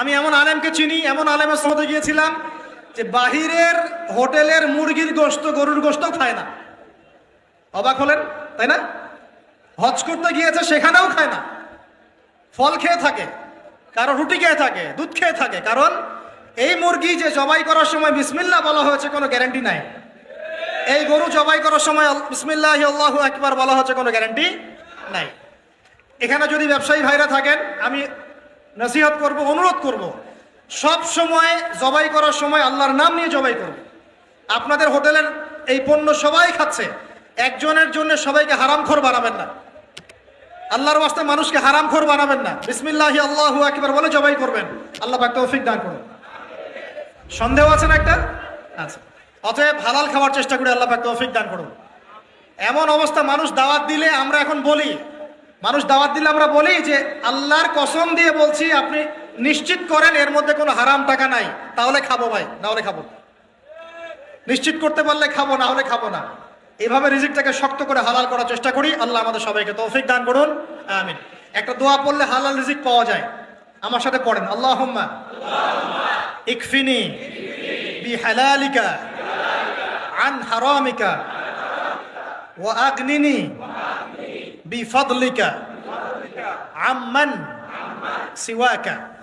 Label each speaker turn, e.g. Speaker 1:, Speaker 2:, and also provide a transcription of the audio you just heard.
Speaker 1: আমি এমন আলেমকে চিনি, এমন আলেমের সঙ্গে গিয়েছিলাম যে বাহিরের হোটেলের মুরগির গোস্ত গরুর গোস্ত খায় না। অবাক হলেন, তাই না? হজ করতে গিয়েছে, সেখানেও খায় না। ফল খেয়ে থাকে, কারও রুটি খেয়ে থাকে, দুধ খেয়ে থাকে, কারণ এই মুরগি যে জবাই করার সময় বিসমিল্লা বলা হয়েছে কোনো গ্যারান্টি নাই। এই গরু জবাই করার সময় বিসমিল্লাহ আল্লাহ একবার বলা হচ্ছে কোনো গ্যারান্টি নাই। এখানে যদি ব্যবসায়ী ভাইরা থাকেন, আমি নসিহত করব, অনুরোধ করব। সব সময় জবাই করার সময় আল্লাহর নাম নিয়ে জবাই করব। আপনাদের হোটেলের এই পণ্য সবাই খাচ্ছে, একজনের জন্য সবাইকে হারামখোর বানাবেন না। আল্লাহর ওয়াস্তে মানুষকে হারামখোর বানাবেন না। বিসমিল্লাহ আল্লাহ একবার বলে জবাই করবেন। আল্লাহ পাক তৌফিক দান করুন। সন্দেহ আছে না একটা? আচ্ছা অতএব হালাল খাওয়ার চেষ্টা করে আল্লাহ পাক তৌফিক দান করুন। এমন অবস্থা মানুষ দাওয়াত দিলে আমরা এখন বলি মানুষ দাওয়াত দিলে আমরা বলি যে আল্লাহর কসম দিয়ে বলছি, আপনি নিশ্চিত করেন এর মধ্যে কোনো হারাম টাকা নাই, তাহলে খাব ভাই নাহলে খাব। নিশ্চিত করতে পারলে খাব, না হলে খাব না। এভাবে রিজিকটাকে শক্ত করে হালাল করার চেষ্টা করি। আল্লাহ আমাদের সবাইকে তৌফিক দান করুন, আমিন। একটা দোয়া পড়লে হালাল রিজিক পাওয়া যায়। আমার সাথে পড়েন আল্লাহ ইকফিনি বি হালালিকা আন হারামিকা ও আগ্নিনী بفضلك. عمن. سواك.